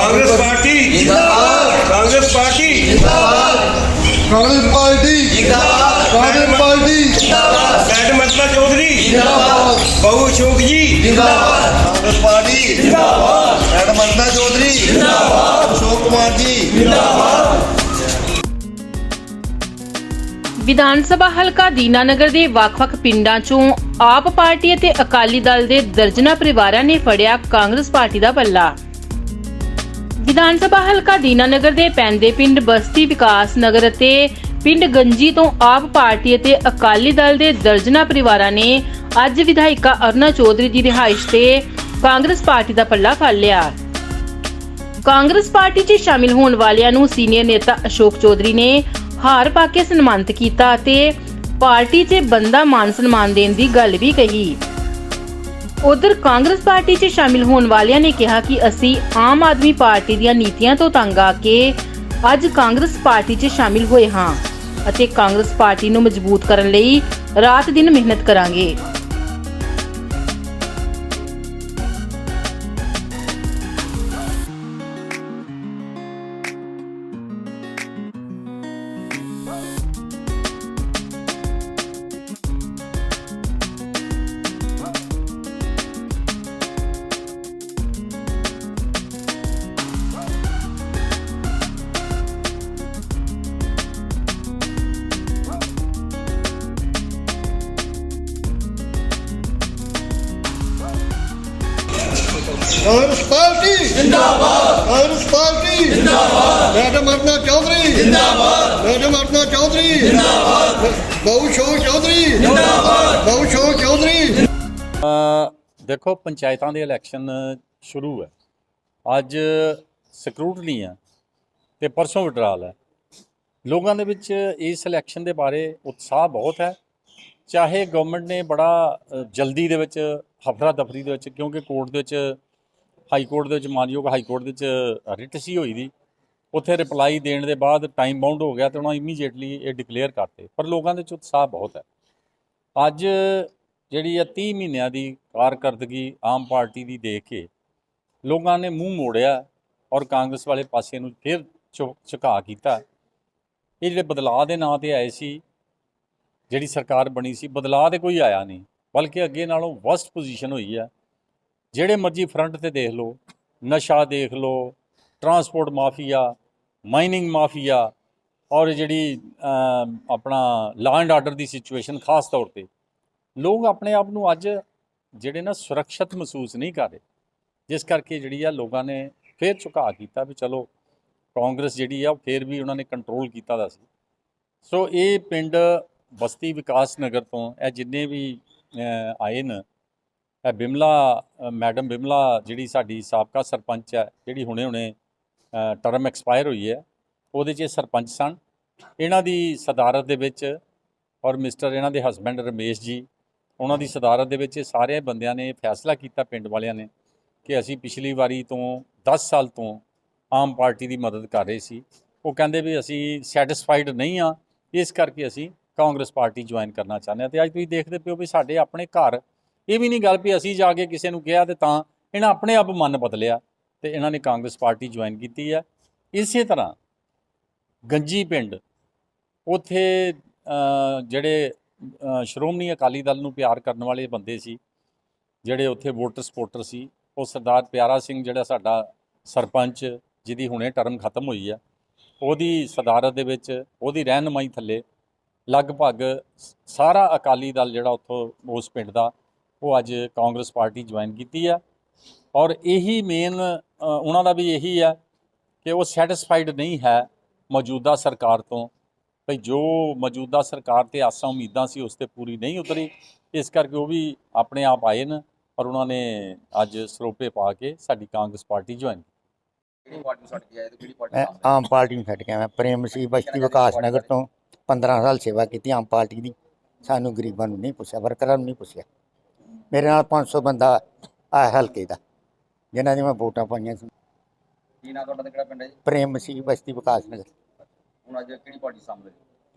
Congress party ਜਿੰਦਾਬਾਦ। Congress party ਜਿੰਦਾਬਾਦ। Congress party ਜਿੰਦਾਬਾਦ। ਕਾਂਗਰਸ ਪਾਰਟੀ ਜਿੰਦਾਬਾਦ। ਮੈਡਮ ਚੌਧਰੀ ਜਿੰਦਾਬਾਦ। ਬਹੁ ਅਸ਼ੋਕ ਜੀ ਜਿੰਦਾਬਾਦ। ਕਾਂਗਰਸ ਪਾਰਟੀ ਜਿੰਦਾਬਾਦ। ਮੈਡਮ ਚੌਧਰੀ ਜਿੰਦਾਬਾਦ। ਅਸ਼ੋਕ ਕੁਮਾਰ ਜੀ। ਵਿਧਾਨ ਸਭਾ ਹਲਕਾ ਦੀਨਾਨਗਰ ਦੇ ਵੱਖ-ਵੱਖ ਪਿੰਡਾਂ 'ਚੋਂ ਆਪ ਪਾਰਟੀ ਅਤੇ ਅਕਾਲੀ ਦਲ ਦੇ ਦਰਜਨਾ ਪਰਿਵਾਰਾਂ ਨੇ ਫੜਿਆ ਕਾਂਗਰਸ ਪਾਰਟੀ ਦਾ ਪੱਲਾ। ਵਿਧਾਨ ਸਭਾ ਹਲਕਾ ਦੀਨਾਨਗਰ ਦੇ ਪੈਂਦੇ ਪਿੰਡ ਬਸਤੀ ਵਿਕਾਸ ਨਗਰ ਅਤੇ ਪਿੰਡ ਗੰਜੀ ਤੋਂ ਆਪ ਪਾਰਟੀ ਅਤੇ ਅਕਾਲੀ ਦਲ ਦੇ ਦਰਜਨਾ ਪਰਿਵਾਰਾਂ ਨੇ ਅੱਜ ਵਿਧਾਇਕਾ ਅਰਨਾ ਚੌਧਰੀ ਦੀ ਰਿਹਾਇਸ਼ ਤੇ ਕਾਂਗਰਸ ਪਾਰਟੀ ਦਾ ਪੱਲਾ ਫੜ ਲਿਆ। ਕਾਂਗਰਸ ਪਾਰਟੀ 'ਚ ਸ਼ਾਮਿਲ ਹੋਣ ਵਾਲਿਆਂ ਨੂੰ ਸੀਨੀਅਰ ਨੇਤਾ ਅਸ਼ੋਕ ਚੌਧਰੀ ਨੇ ਹਾਰ ਪਾ ਕੇ ਸਨਮਾਨਿਤ ਕੀਤਾ ਅਤੇ ਪਾਰਟੀ 'ਚ ਬੰਦਾ ਮਾਨ ਸਨਮਾਨ ਦੇਣ ਦੀ ਗੱਲ ਵੀ ਕਹੀ। ਉਧਰ ਕਾਂਗਰਸ ਪਾਰਟੀ 'ਚ ਸ਼ਾਮਿਲ ਹੋਣ ਵਾਲਿਆਂ ਨੇ ਕਿਹਾ ਕਿ ਅਸੀਂ ਆਮ ਆਦਮੀ ਪਾਰਟੀ ਦੀਆਂ ਨੀਤੀਆਂ ਤੋਂ ਤੰਗ ਆ ਕੇ ਅੱਜ ਕਾਂਗਰਸ ਪਾਰਟੀ 'ਚ ਸ਼ਾਮਿਲ ਹੋਏ ਹਾਂ ਅਤੇ ਕਾਂਗਰਸ ਪਾਰਟੀ ਨੂੰ ਮਜ਼ਬੂਤ ਕਰਨ ਲਈ ਰਾਤ ਦਿਨ ਮਿਹਨਤ ਕਰਾਂਗੇ। ਕਾਂਗਰਸ ਪਾਰਟੀ। ਜਿੰਦਾਬਾਦ। ਕਾਂਗਰਸ ਪਾਰਟੀ। ਜਿੰਦਾਬਾਦ। ਮੈਡਮ ਅੰਨਾ ਚੌਧਰੀ। ਜਿੰਦਾਬਾਦ। ਮੈਡਮ ਅੰਨਾ ਚੌਧਰੀ। ਜਿੰਦਾਬਾਦ। ਬਹੁ ਅਸ਼ੋਕ ਚੌਧਰੀ। ਜਿੰਦਾਬਾਦ। ਬਹੁ ਅਸ਼ੋਕ ਚੌਧਰੀ। ਅ, ਦੇਖੋ ਪੰਚਾਇਤਾਂ ਦੇ ਇਲੈਕਸ਼ਨ ਸ਼ੁਰੂ ਹੈ। ਅੱਜ ਸਕਰੂਟਨੀ ਹੈ ਤੇ ਪਰਸੋਂ ਵਿਡਰਾਲ ਹੈ। ਲੋਕਾਂ ਦੇ ਵਿੱਚ ਇਸ ਇਲੈਕਸ਼ਨ ਦੇ ਬਾਰੇ ਉਤਸ਼ਾਹ ਬਹੁਤ ਹੈ। ਚਾਹੇ ਗਵਰਨਮੈਂਟ ਨੇ ਬੜਾ ਜਲਦੀ ਦੇ ਵਿੱਚ ਹਫਰਾ ਦਫਰੀ ਦੇ ਵਿੱਚ ਕਿਉਂਕਿ ਕੋਰਟ ਦੇ ਵਿੱਚ ਹਾਈ ਕੋਰਟ ਦੇ ਵਿੱਚ ਮਾਨਯੋਗ ਹਾਈ ਕੋਰਟ ਦੇ ਵਿੱਚ ਰਿਟ ਸੀ ਹੋਈ ਦੀ। ਉੱਥੇ ਰਿਪਲਾਈ ਦੇਣ ਦੇ ਬਾਅਦ ਟਾਈਮ ਬਾਉਂਡ ਹੋ ਗਿਆ ਤੇ ਉਹਨਾਂ ਇਮੀਡੀਏਟਲੀ ਇਹ ਡਿਕਲੇਅਰ ਕਰਤੇ। ਪਰ ਲੋਕਾਂ ਦੇ ਵਿੱਚ ਉਤਸ਼ਾਹ ਬਹੁਤ ਹੈ। ਅੱਜ ਜਿਹੜੀ ਆ 30 ਮਹੀਨਿਆਂ ਦੀ ਕਾਰਕਰਦਗੀ ਆਮ ਪਾਰਟੀ ਦੀ ਦੇਖ ਕੇ ਲੋਕਾਂ ਨੇ ਮੂੰਹ ਮੋੜਿਆ ਔਰ ਕਾਂਗਰਸ ਵਾਲੇ ਪਾਸੇ ਨੂੰ ਫਿਰ ਝੁ- ਝੁਕਾ ਕੀਤਾ। ਇਹ ਜਿਹੜੇ ਬਦਲਾਅ ਦੇ ਨਾਂ ਤੇ ਆਏ ਸੀ, ਜਿਹੜੀ ਸਰਕਾਰ ਬਣੀ ਸੀ, ਬਦਲਾਅ ਤੇ ਕੋਈ ਆਇਆ ਨਹੀਂ। ਬਲਕਿ ਅੱਗੇ ਨਾਲੋਂ ਵਰਸਟ ਪੋਜੀਸ਼ਨ ਹੋਈ ਹੈ ਜਿਹੜੇ ਮਰਜ਼ੀ ਫਰੰਟ ਤੇ ਦੇਖ ਲਓ, ਨਸ਼ਾ ਦੇਖ ਲਓ ਟਰਾਂਸਪੋਰਟ ਮਾਫੀਆ ਮਾਈਨਿੰਗ ਮਾਫੀਆ ਔਰ ਜਿਹੜੀ ਆਪਣਾ ਲਾ ਐਂਡ ਆਰਡਰ ਦੀ ਸਿਚੁਏਸ਼ਨ ਖਾਸ ਤੌਰ ਤੇ, ਲੋਕ ਆਪਣੇ ਆਪ ਨੂੰ ਅੱਜ ਜਿਹੜੇ ਨਾ ਸੁਰੱਖਿਅਤ ਮਹਿਸੂਸ ਨਹੀਂ ਕਰ ਰਹੇ। ਜਿਸ ਕਰਕੇ ਜਿਹੜੀ ਆ ਲੋਕਾਂ ਨੇ ਫੇਰ ਝੁਕਾ ਕੀਤਾ ਵੀ ਚਲੋ ਕਾਂਗਰਸ ਜਿਹੜੀ ਆ ਉਹ ਫੇਰ ਵੀ ਉਹਨਾਂ ਨੇ ਕੰਟਰੋਲ ਕੀਤਾ ਦਾ ਸੀ। ਸੋ ਇਹ ਪਿੰਡ ਬਸਤੀ ਵਿਕਾਸ ਨਗਰ ਤੋਂ ਇਹ ਜਿੰਨੇ ਵੀ ਆਏ ਨੇ ਇਹ ਬਿਮਲਾ ਮੈਡਮ ਬਿਮਲਾ ਜਿਹੜੀ ਸਾਡੀ ਸਾਬਕਾ ਸਰਪੰਚ ਹੈ, ਜਿਹੜੀ ਹੁਣੇ ਹੁਣੇ ਟਰਮ ਐਕਸਪਾਇਰ ਹੋਈ ਹੈ, ਉਹਦੇ 'ਚ ਇਹ ਸਰਪੰਚ ਸਨ। ਇਹਨਾਂ ਦੀ ਸਦਾਰਤ ਦੇ ਵਿੱਚ ਔਰ ਮਿਸਟਰ ਇਹਨਾਂ ਦੇ ਹਸਬੰਡ ਰਮੇਸ਼ ਜੀ, ਉਹਨਾਂ ਦੀ ਸਦਾਰਤ ਦੇ ਵਿੱਚ ਸਾਰੇ ਬੰਦਿਆਂ ਨੇ ਫੈਸਲਾ ਕੀਤਾ ਪਿੰਡ ਵਾਲਿਆਂ ਨੇ ਕਿ ਅਸੀਂ ਪਿਛਲੀ ਵਾਰੀ ਤੋਂ 10 ਸਾਲ ਤੋਂ ਆਮ ਪਾਰਟੀ ਦੀ ਮਦਦ ਕਰ ਰਹੇ ਸੀ। ਉਹ ਕਹਿੰਦੇ ਵੀ ਅਸੀਂ ਸੈਟੀਸਫਾਈਡ ਨਹੀਂ ਆ ਇਸ ਕਰਕੇ ਅਸੀਂ ਕਾਂਗਰਸ ਪਾਰਟੀ ਜੁਆਇਨ ਕਰਨਾ ਚਾਹੁੰਦੇ ਹਾਂ। ਤੇ ਅੱਜ ਤੁਸੀਂ ਦੇਖਦੇ ਪਿਓ ਵੀ ਸਾਡੇ ਆਪਣੇ ਘਰ ਇਹ ਵੀ ਨਹੀਂ ਗੱਲ ਵੀ ਅਸੀਂ ਜਾ ਕੇ ਕਿਸੇ ਨੂੰ ਕਿਹਾ ਤੇ ਤਾਂ ਇਹਨਾਂ ਆਪਣੇ ਆਪ ਮਨ ਬਦਲਿਆ ਤੇ ਇਹਨਾਂ ਨੇ ਕਾਂਗਰਸ ਪਾਰਟੀ ਜੁਆਇਨ ਕੀਤੀ ਹੈ। ਇਸੇ ਤਰ੍ਹਾਂ ਗੰਜੀ ਪਿੰਡ, ਉਥੇ ਜਿਹੜੇ ਸ਼੍ਰੋਮਣੀ ਅਕਾਲੀ ਦਲ ਨੂੰ ਪਿਆਰ ਕਰਨ ਵਾਲੇ ਬੰਦੇ ਸੀ, ਜਿਹੜੇ ਉੱਥੇ ਵੋਟਰ ਸਪੋਰਟਰ ਸੀ, ਉਹ ਸਰਦਾਰ ਪਿਆਰਾ ਸਿੰਘ ਜਿਹੜਾ ਸਾਡਾ ਸਰਪੰਚ, ਜਿਹਦੀ ਹੁਣੇ ਟਰਮ ਖਤਮ ਹੋਈ ਆ, ਉਹਦੀ ਸਦਾਰਤ ਦੇ ਵਿੱਚ, ਉਹਦੀ ਰਹਿਨਮਾਈ ਥੱਲੇ ਲਗਭਗ ਸਾਰਾ ਅਕਾਲੀ ਦਲ ਜਿਹੜਾ ਉੱਥੋਂ ਉਸ ਪਿੰਡ ਦਾ ਉਹ ਅੱਜ ਕਾਂਗਰਸ ਪਾਰਟੀ ਜੁਆਇਨ ਕੀਤੀ ਆ। ਔਰ ਇਹੀ ਮੇਨ ਉਹਨਾਂ ਦਾ ਵੀ ਇਹੀ ਆ ਕਿ ਉਹ ਸੈਟੀਸਫਾਈਡ ਨਹੀਂ ਹੈ ਮੌਜੂਦਾ ਸਰਕਾਰ ਤੋਂ। ਭਈ ਜੋ ਮੌਜੂਦਾ ਸਰਕਾਰ ਤੇ ਆਸਾਂ ਉਮੀਦਾਂ ਸੀ ਉਸ ਤੇ ਪੂਰੀ ਨਹੀਂ ਉਤਰੀ। ਇਸ ਕਰਕੇ ਉਹ ਵੀ ਆਪਣੇ ਆਪ ਆਏ ਨੇ ਔਰ ਉਹਨਾਂ ਨੇ ਅੱਜ ਸਰੋਪੇ ਪਾ ਕੇ ਸਾਡੀ ਕਾਂਗਰਸ ਪਾਰਟੀ ਜੁਆਇਨ ਮੈਂ ਆਮ ਪਾਰਟੀ ਨੂੰ ਛੱਡ ਕੇ ਆਇਆ। ਪ੍ਰੇਮ ਸਿੰਘ ਬਸਤੀ ਵਿਕਾਸ ਨਗਰ ਤੋਂ 15 ਸਾਲ ਸੇਵਾ ਕੀਤੀ ਆਮ ਪਾਰਟੀ ਦੀ। ਸਾਨੂੰ ਗਰੀਬਾਂ ਨੂੰ ਨਹੀਂ ਪੁੱਛਿਆ ਵਰਕਰਾਂ ਨੂੰ ਨਹੀਂ ਪੁੱਛਿਆ। ਮੇਰੇ ਨਾਲ 500 ਬੰਦਾ ਆ ਹਲਕੇ ਦਾ ਜਿਨ੍ਹਾਂ ਦੀ ਮੈਂ ਵੋਟਾਂ ਪਾਈਆਂ ਸੀ। ਕੀ ਨਾਂ ਤੁਹਾਡਾ ਤੇ ਕਿਹੜਾ ਪਿੰਡ ਹੈ ਜੀ? ਪ੍ਰੇਮ ਸਿੰਘ ਬਸਤੀ ਵਿਕਾਸ ਨਗਰ। ਹੁਣ ਅੱਜ ਕਿਹੜੀ ਪਾਰਟੀ ਸਾਹਮਣੇ?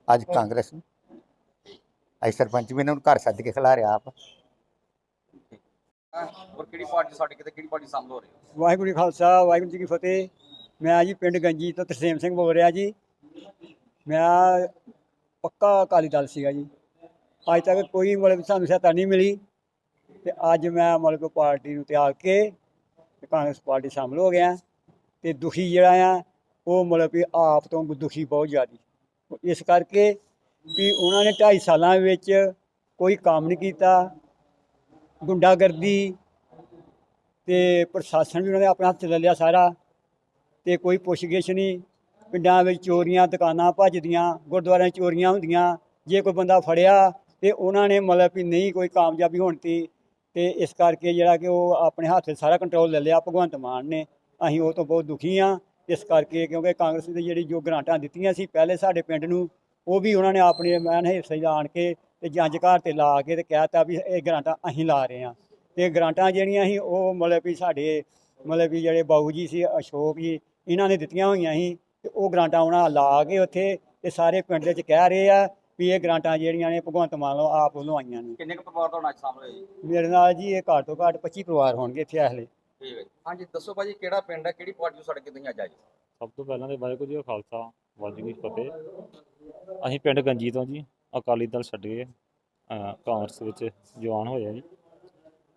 ਅੱਜ ਕਾਂਗਰਸ ਨੂੰ। ਅੱਜ ਸਰਪੰਚ ਵੀ ਇਹਨਾਂ ਨੂੰ ਘਰ ਸੱਦ ਕੇ ਖਿਲਾ ਰਿਹਾ ਆਪ। ਹੈ ਔਰ ਕਿਹੜੀ ਪਾਰਟੀ ਛੱਡ ਕੇ ਤੇ ਕਿਹੜੀ ਪਾਰਟੀ ਸਾਹਮਣੇ ਹੋ ਰਹੀ ਹੈ? ਵਾਹਿਗੁਰੂ ਜੀ ਖਾਲਸਾ ਵਾਹਿਗੁਰੂ ਜੀ ਕੀ ਫਤਿਹ। ਮੈਂ ਜੀ ਪਿੰਡ ਗੰਜੀ ਤੋਂ ਤਰਸੇਮ ਸਿੰਘ ਬੋਲ ਰਿਹਾ ਜੀ। ਮੈਂ ਪੱਕਾ ਅਕਾਲੀ ਦਲ ਸੀਗਾ ਜੀ। ਅੱਜ ਤੱਕ ਕੋਈ ਮਤਲਬ ਸਾਨੂੰ ਸਹਾਇਤਾ ਨਹੀਂ ਮਿਲੀ। ਤੇ ਅੱਜ ਮੈਂ ਮਤਲਬ ਕਿ ਪਾਰਟੀ ਨੂੰ ਤਿਆਗ ਕੇ ਤੇ ਕਾਂਗਰਸ ਪਾਰਟੀ ਸ਼ਾਮਲ ਹੋ ਗਿਆ। ਤੇ ਦੁਖੀ ਜਿਹੜਾ ਆ, ਉਹ ਮਤਲਬ ਕਿ ਆਪ ਤੋਂ ਦੁਖੀ ਬਹੁਤ ਜ਼ਿਆਦਾ। ਇਸ ਕਰਕੇ ਵੀ ਉਹਨਾਂ ਨੇ 2.5 ਸਾਲਾਂ ਵਿੱਚ ਕੋਈ ਕੰਮ ਨਹੀਂ ਕੀਤਾ। ਗੁੰਡਾਗਰਦੀ ਤੇ ਪ੍ਰਸ਼ਾਸਨ ਵੀ ਉਹਨਾਂ ਨੇ ਆਪਣੇ ਹੱਥ 'ਚ ਲੈ ਲਿਆ ਸਾਰਾ ਤੇ ਕੋਈ ਪੁੱਛਗਿੱਛ ਨਹੀਂ। ਪਿੰਡਾਂ ਵਿੱਚ ਚੋਰੀਆਂ, ਦੁਕਾਨਾਂ ਭੱਜਦੀਆਂ, ਗੁਰਦੁਆਰਿਆਂ 'ਚ ਚੋਰੀਆਂ ਹੁੰਦੀਆਂ। ਜੇ ਕੋਈ ਬੰਦਾ ਫੜਿਆ ਤੇ ਉਹਨਾਂ ਨੇ ਮਤਲਬ ਵੀ ਨਹੀਂ ਕੋਈ ਕਾਮਯਾਬੀ ਹੋਣ ਤੀ ਤੇ ਇਸ ਕਰਕੇ ਜਿਹੜਾ ਕਿ ਉਹ ਆਪਣੇ ਹੱਥ 'ਚ ਸਾਰਾ ਕੰਟਰੋਲ ਲੈ ਲਿਆ, ਭਗਵੰਤ ਮਾਨ ਨੇ। ਅਸੀਂ ਉਹ ਤੋਂ ਬਹੁਤ ਦੁਖੀ ਆ ਇਸ ਕਰਕੇ ਕਿਉਂਕਿ ਕਾਂਗਰਸ ਦੀ ਜਿਹੜੀ ਜੋ ਗ੍ਰਾਂਟਾਂ ਦਿੱਤੀਆਂ ਸੀ, ਪਹਿਲੇ ਸਾਡੇ ਪਿੰਡ ਨੂੰ, ਉਹ ਵੀ ਉਹਨਾਂ ਨੇ ਆਪਣੇ ਮੈਨ ਹਿੱਸੇ ਆਣ ਕੇ ਤੇ ਜੰਜ ਘਰ ਤੇ ਲਾ ਕੇ ਤੇ ਕਹਿਤਾ ਵੀ ਇਹ ਗ੍ਰਾਂਟਾਂ ਅਸੀਂ ਲਾ ਰਹੇ ਹਾਂ। ਤੇ ਗ੍ਰਾਂਟਾਂ ਜਿਹੜੀਆਂ ਸੀ, ਉਹ ਮਤਲਬ ਵੀ ਸਾਡੇ, ਮਤਲਬ ਵੀ ਜਿਹੜੇ ਬਾਊ ਜੀ ਸੀ, ਅਸ਼ੋਕ ਜੀ, ਇਹਨਾਂ ਨੇ ਦਿੱਤੀਆਂ ਹੋਈਆਂ ਸੀ। ਤੇ ਉਹ ਗ੍ਰਾਂਟਾਂ ਉਹਨਾਂ ਲਾ ਕੇ ਉੱਥੇ ਤੇ ਸਾਰੇ ਪਿੰਡ ਦੇ ਵਿੱਚ ਕਹਿ ਰਹੇ ਆ ਵੀ ਇਹ ਗ੍ਰਾਂਟਾਂ ਜਿਹੜੀਆਂ ਨੇ ਭਗਵੰਤ ਮਾਨ ਲੋ ਆਪ ਵੱਲੋਂ ਆਈਆਂ ਨੇ। ਕਿੰਨੇ ਕੁ ਪਰਿਵਾਰ ਤੁਹਾਡਾ ਅੱਜ ਸਾਹਮਣੇ ਹੋਏ ਜੀ? ਮੇਰੇ ਨਾਲ ਜੀ ਇਹ ਘੱਟ ਤੋਂ ਘੱਟ 25 ਪਰਿਵਾਰ ਹੋਣਗੇ ਇੱਥੇ ਹਲੇ। ਠੀਕ ਹੈ ਜੀ। ਹਾਂਜੀ ਦੱਸੋ ਭਾਜੀ ਕਿਹੜਾ ਪਿੰਡ ਹੈ? ਕਿਹੜੀ ਪਾਰਟੀ ਨੂੰ ਛੱਡ ਕੇ ਤੁਸੀਂ ਅੱਜ ਆਏ ਸਭ ਤੋਂ ਪਹਿਲਾਂ ਤੇ ਵਾਹਿਗੁਰੂ ਜੀ ਕਾ ਖਾਲਸਾ ਵਾਹਿਗੁਰੂ ਜੀ ਕੀ ਫਤਿਹ। ਅਸੀਂ ਪਿੰਡ ਗੰਜੀ ਤੋਂ ਜੀ ਅਕਾਲੀ ਦਲ ਛੱਡ ਕੇ ਅਹ, ਕਾਂਗਰਸ ਵਿੱਚ ਜਵਾਨ ਹੋਏ ਆ ਜੀ।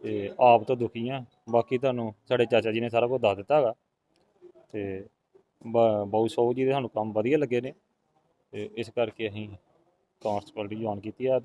ਤੇ ਆਪ ਤੋਂ ਦੁਖੀ ਆ। ਬਾਕੀ ਤੁਹਾਨੂੰ ਸਾਡੇ ਚਾਚਾ ਜੀ ਨੇ ਸਾਰਾ ਕੁਝ ਦੱਸ ਦਿੱਤਾ ਹੈਗਾ। ਤੇ ਬ- ਬਾਊ ਸੌ ਜੀ ਦੇ ਸਾਨੂੰ ਕੰਮ ਵਧੀਆ ਲੱਗੇ ਨੇ। ਤੇ ਇਸ ਕਰਕੇ ਅਸੀਂ ਕਾਂਗਰਸ ਪਾਰਟੀ ਜਵਾਨ ਕੀਤੀ ਆ ਤੇ